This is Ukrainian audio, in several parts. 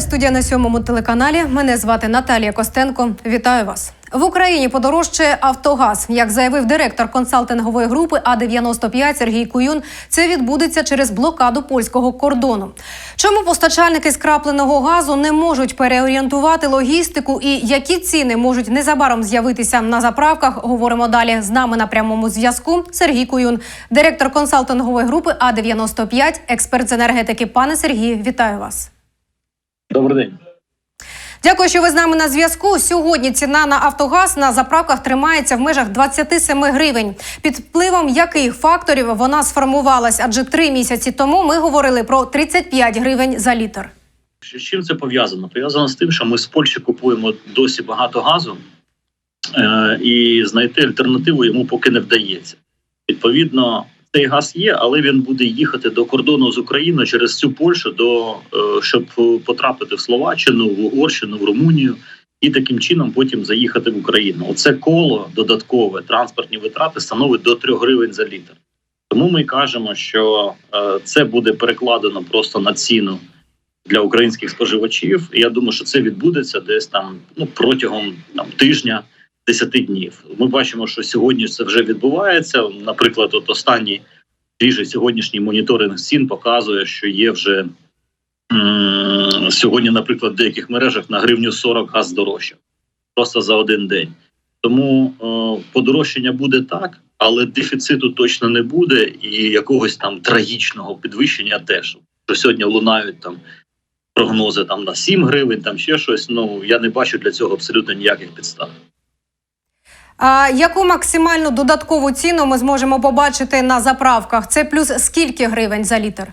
Триває студія на сьомому телеканалі. Мене звати Наталія Костенко. Вітаю вас. В Україні подорожчає Автогаз. Як заявив директор консалтингової групи А 95 Сергій Куюн, це відбудеться через блокаду польського кордону. Чому постачальники скрапленого газу не можуть переорієнтувати логістику і які ціни можуть незабаром з'явитися на заправках? Говоримо далі. З нами на прямому зв'язку Сергій Куюн, директор консалтингової групи А 95 експерт з енергетики. Пане Сергію, вітаю вас. Добрий день. Дякую, що ви з нами на зв'язку. Сьогодні ціна на Автогаз на заправках тримається в межах 27 гривень. Під впливом яких факторів вона сформувалась? Адже три місяці тому ми говорили про 35 гривень за літр. З чим це пов'язано? Пов'язано з тим, що ми з Польщі купуємо досі багато газу, е, і знайти альтернативу йому поки не вдається. Відповідно, цей газ є, але він буде їхати до кордону з Україною через цю Польщу, до, е, щоб потрапити в Словаччину, в Угорщину, в Румунію. І таким чином потім заїхати в Україну. Оце коло додаткове транспортні витрати становить до 3 гривень за літр. Тому ми кажемо, що е, це буде перекладено просто на ціну для українських споживачів. Я думаю, що це відбудеться десь там ну протягом там тижня. 10 днів. Ми бачимо, що сьогодні це вже відбувається. Наприклад, от останній свіжий сьогоднішній моніторинг цін показує, що є вже сьогодні, наприклад, в деяких мережах на гривню 40 газ дорожче просто за один день. Тому е, подорожчання буде так, але дефіциту точно не буде, і якогось там трагічного підвищення теж. Що сьогодні лунають там прогнози там на 7 гривень, там ще щось. Ну я не бачу для цього абсолютно ніяких підстав. А яку максимальну додаткову ціну ми зможемо побачити на заправках? Це плюс скільки гривень за літр?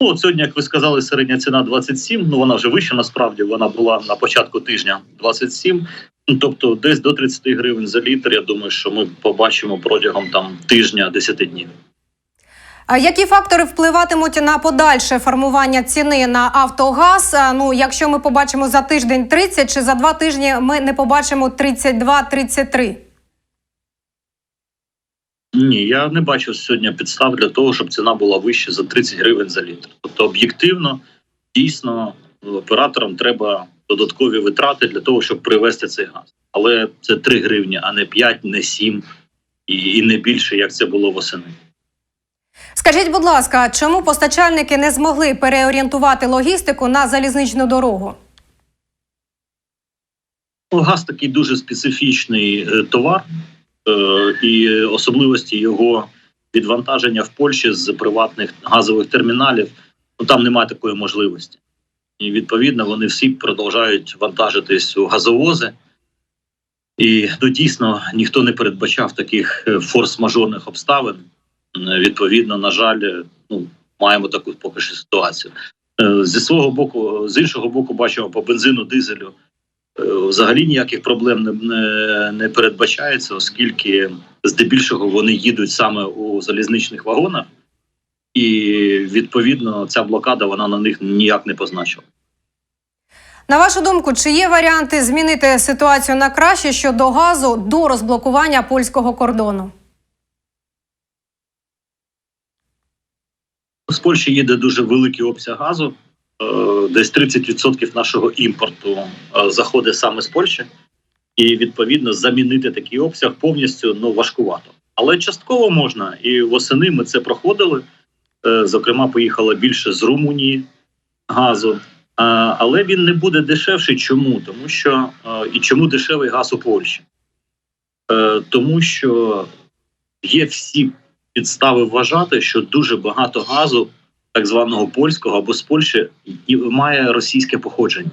Ну, от сьогодні, як ви сказали, середня ціна 27, Ну вона вже вища. Насправді вона була на початку тижня 27. Ну, тобто, десь до 30 гривень за літр. Я думаю, що ми побачимо протягом там тижня 10 днів. Які фактори впливатимуть на подальше формування ціни на Автогаз? Ну, якщо ми побачимо за тиждень 30 чи за два тижні ми не побачимо 32-33? Ні, я не бачу сьогодні підстав для того, щоб ціна була вища за 30 гривень за літр. Тобто, об'єктивно, дійсно, операторам треба додаткові витрати для того, щоб привезти цей газ. Але це 3 гривні, а не 5, не 7 і, і не більше, як це було восени. Скажіть, будь ласка, чому постачальники не змогли переорієнтувати логістику на залізничну дорогу? Ну, Газ такий дуже специфічний е, товар, е, і особливості його відвантаження в Польщі з приватних газових терміналів. Ну там немає такої можливості. І відповідно вони всі продовжують вантажитись у газовози. І ну, дійсно ніхто не передбачав таких е, форс-мажорних обставин. Е, Відповідно, на жаль, е, ну маємо таку поки що ситуацію. Е, Зі свого боку, з іншого боку, бачимо по бензину, дизелю. Взагалі ніяких проблем не, не, не передбачається, оскільки здебільшого вони їдуть саме у залізничних вагонах, і відповідно ця блокада вона на них ніяк не позначила. На вашу думку, чи є варіанти змінити ситуацію на краще щодо газу до розблокування польського кордону? З Польщі їде дуже великий обсяг газу. Е, Десь 30% нашого імпорту е, заходить саме з Польщі, і відповідно замінити такий обсяг повністю ну важкувато. Але частково можна. І восени ми це проходили. Е, Зокрема, поїхало більше з Румунії газу. Але він не буде дешевший. Чому? Тому що і чому дешевий газ у Польщі? Тому що є всі підстави вважати, що дуже багато газу, так званого польського або з Польщі, має російське походження.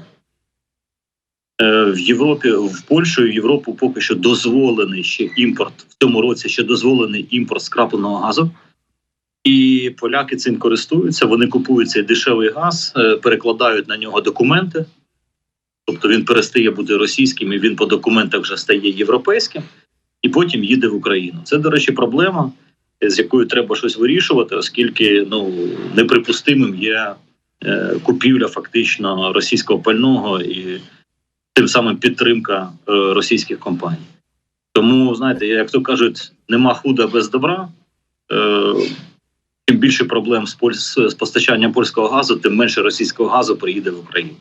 Е, В Європі, в Польщу і в Європу поки що дозволений ще імпорт в цьому році ще дозволений імпорт скрапленого газу. І поляки цим користуються. Вони купують цей дешевий газ, е, перекладають на нього документи. Тобто він перестає бути російським, і він по документах вже стає європейським, і потім їде в Україну. Це, до речі, проблема, з якою треба щось вирішувати, оскільки ну неприпустимим є е, купівля фактично російського пального і тим самим підтримка е, російських компаній. Тому, знаєте, як то кажуть, нема худа без добра. Е, чим більше проблем з, з постачанням польського газу, тим менше російського газу приїде в Україну.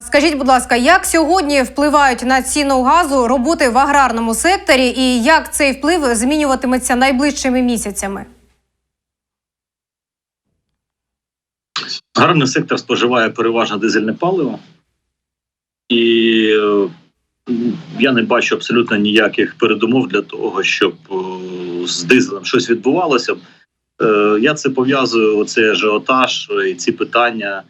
Скажіть, будь ласка, як сьогодні впливають на ціну газу роботи в аграрному секторі, і як цей вплив змінюватиметься найближчими місяцями? Аграрний сектор споживає переважно дизельне паливо, і е, я не бачу абсолютно ніяких передумов для того, щоб е, з дизелем щось відбувалося. Е, Я це пов'язую, оцей ажіотаж і ці питання,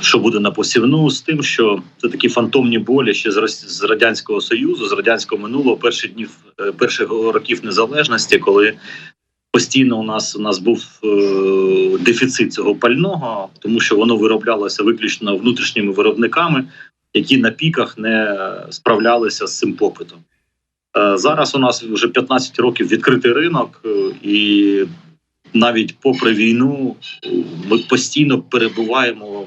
що буде на посівну, з тим, що це такі фантомні болі ще з радянського союзу, з радянського минулого, перших днів е, перших років незалежності, коли постійно у нас у нас був е, дефіцит цього пального, тому що воно вироблялося виключно внутрішніми виробниками, які на піках не справлялися з цим попитом. Е, зараз у нас вже 15 років відкритий ринок, е, і навіть попри війну ми постійно перебуваємо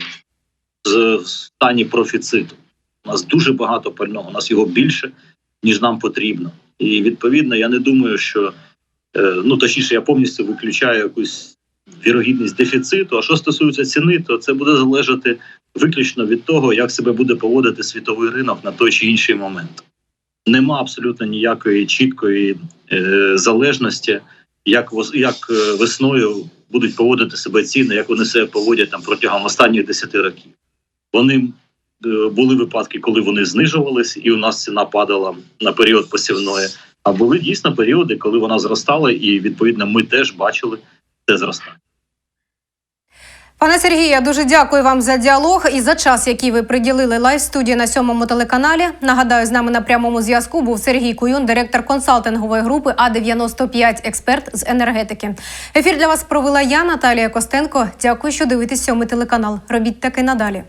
в стані профіциту. У нас дуже багато пального, у нас його більше, ніж нам потрібно. І відповідно, я не думаю, що Е, ну точніше, я повністю виключаю якусь вірогідність дефіциту. А що стосується ціни, то це буде залежати виключно від того, як себе буде поводити світовий ринок на той чи інший момент. Нема абсолютно ніякої чіткої е, залежності, як як е, весною будуть поводити себе ціни, як вони себе поводять там протягом останніх 10 років. Вони е, були випадки, коли вони знижувались, і у нас ціна падала на період посівної. А були дійсно періоди, коли вона зростала, і відповідно ми теж бачили це зростання. Пане Сергію, я дуже дякую вам за діалог і за час, який ви приділили лайв студії на сьомому телеканалі. Нагадаю, з нами на прямому зв'язку був Сергій Куюн, директор консалтингової групи А 95 експерт з енергетики. Ефір для вас провела я, Наталія Костенко. Дякую, що дивитесь сьомий телеканал. Робіть таки надалі.